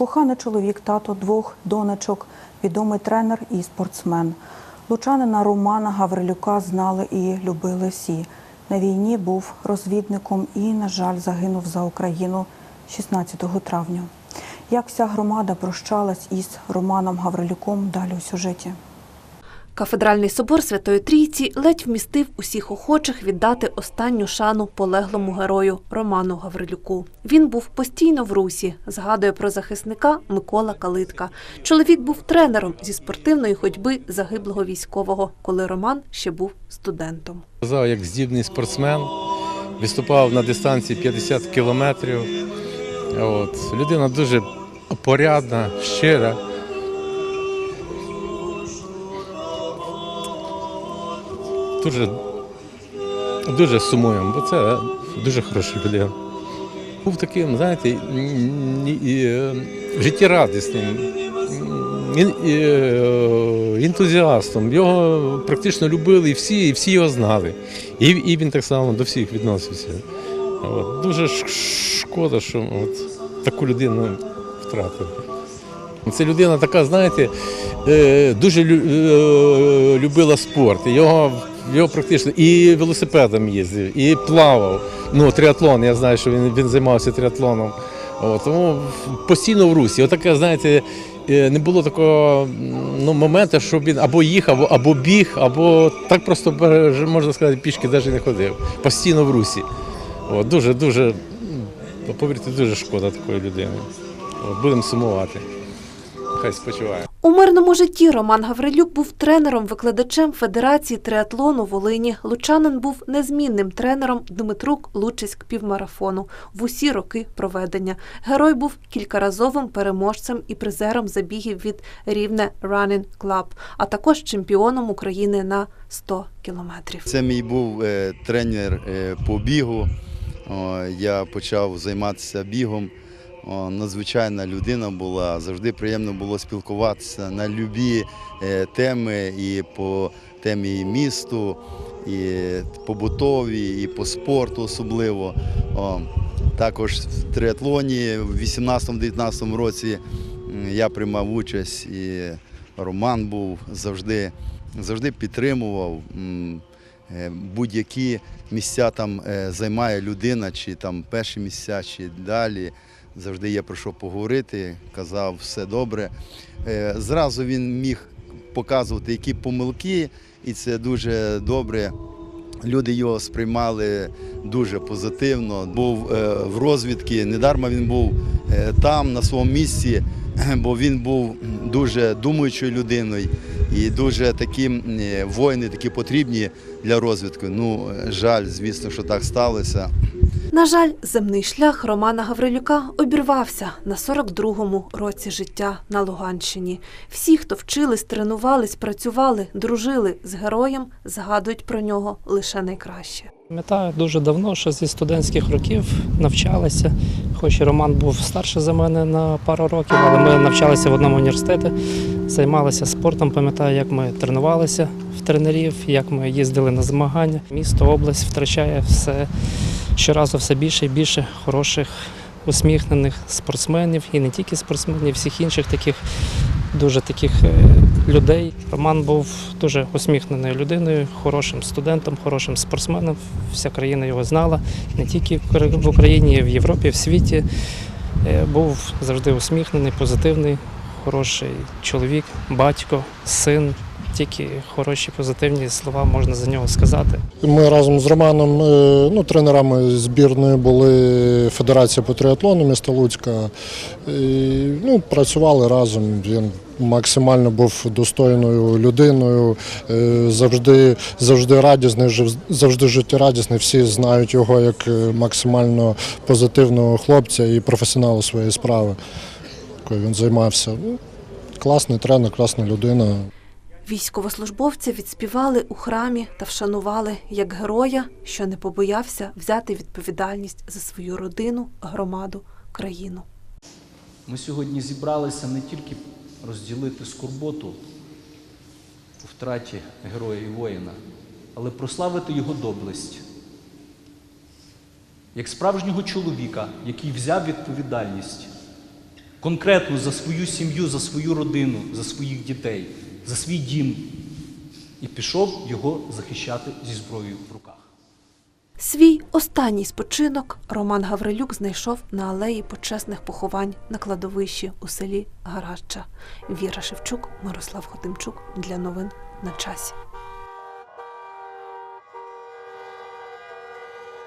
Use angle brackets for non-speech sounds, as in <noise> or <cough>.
Коханий чоловік, тато двох донечок, відомий тренер і спортсмен. Лучанина Романа Гаврилюка знали і любили всі. На війні був розвідником і, на жаль, загинув за Україну 16 травня. Як вся громада прощалась із Романом Гаврилюком далі у сюжеті. Кафедральний собор Святої Трійці ледь вмістив усіх охочих віддати останню шану полеглому герою Роману Гаврилюку. Він був постійно в русі, згадує про захисника Микола Калитка. Чоловік був тренером зі спортивної ходьби загиблого військового, коли Роман ще був студентом. Казав, як здібний спортсмен, виступав на дистанції 50 кілометрів. От. Людина дуже порядна, щира. Дуже, дуже сумуємо, бо це дуже хороша людина. Був таким, знаєте, е, життєрадісним, е, ентузіастом. Його практично любили і всі, і всі його знали. І, він так само до всіх відносився. Дуже шкода, що от таку людину втратив. Це людина така, знаєте, е, дуже любила спорт. Його, його практично і велосипедом їздив, і плавав. Ну, триатлон, я знаю, що він, він займався триатлоном. От, тому постійно в русі. Отаке, знаєте, е, не було такого ну, моменту, щоб він або їхав, або біг, або так просто можна сказати, пішки навіть не ходив. Постійно в русі. От, дуже, дуже, повірте, дуже шкода такої людини. От, будемо сумувати. Хай спочиває. У мирному житті Роман Гаврилюк був тренером, викладачем Федерації триатлону Волині. Лучанин був незмінним тренером Дмитрук Лучиськ півмарафону в усі роки проведення. Герой був кількаразовим переможцем і призером забігів від Рівне Running Club, а також чемпіоном України на 100 кілометрів. Це мій був е, тренер е, по бігу. Я почав займатися бігом. Надзвичайна людина була. Завжди приємно було спілкуватися на любі е, теми і по темі місту, і побутові, і по спорту особливо. Також в триатлоні в 18-19 році я приймав участь і Роман був завжди, завжди підтримував. е, Будь-які місця там е, займає людина, чи там перші місця, чи далі. Завжди є про що поговорити, казав, все добре. Е, Зразу він міг показувати, які помилки, і це дуже добре. Люди його сприймали дуже позитивно. Був е, в розвідці, недарма він був е, там, на своєму місці, <clears throat> бо він був дуже думаючою людиною і дуже такі воїни, такі потрібні для розвідки. Ну, жаль, звісно, що так сталося. На жаль, земний шлях Романа Гаврилюка обірвався на 42-му році життя на Луганщині. Всі, хто вчились, тренувались, працювали, дружили з героєм, згадують про нього лише найкраще. Пам'ятаю дуже давно, що зі студентських років навчалися. Хоч і Роман був старший за мене на пару років, але ми навчалися в одному університеті, займалися спортом. Пам'ятаю, як ми тренувалися в тренерів, як ми їздили на змагання. Місто, область втрачає все щоразу все більше і більше хороших, усміхнених спортсменів, і не тільки спортсменів, всіх інших таких дуже таких е, людей. Роман був дуже усміхненою людиною, хорошим студентом, хорошим спортсменом. Вся країна його знала, не тільки в Кра- в Україні, в Європі, в світі. Е, Був завжди усміхнений, позитивний, хороший чоловік, батько, син. Тільки хороші позитивні слова можна за нього сказати. Ми разом з Романом, е, ну, тренерами збірної були Федерація по триатлону міста Луцька. І, ну, працювали разом. Він максимально був достойною людиною, е, завжди, завжди радісний, завжди життєрадісний. Всі знають його як е, максимально позитивного хлопця і професіонала своєї справи, якою він займався. Ну, Класний тренер, класна людина. Військовослужбовця відспівали у храмі та вшанували як героя, що не побоявся взяти відповідальність за свою родину, громаду, країну. Ми сьогодні зібралися не тільки розділити скорботу у втраті героя і воїна, але прославити його доблесть. Як справжнього чоловіка, який взяв відповідальність конкретно за свою сім'ю, за свою родину, за своїх дітей, за свій дім і пішов його захищати зі зброєю в руках. Свій останній спочинок Роман Гаврилюк знайшов на алеї почесних поховань на кладовищі у селі Гарача. Віра Шевчук, Мирослав Хотимчук для новин на часі.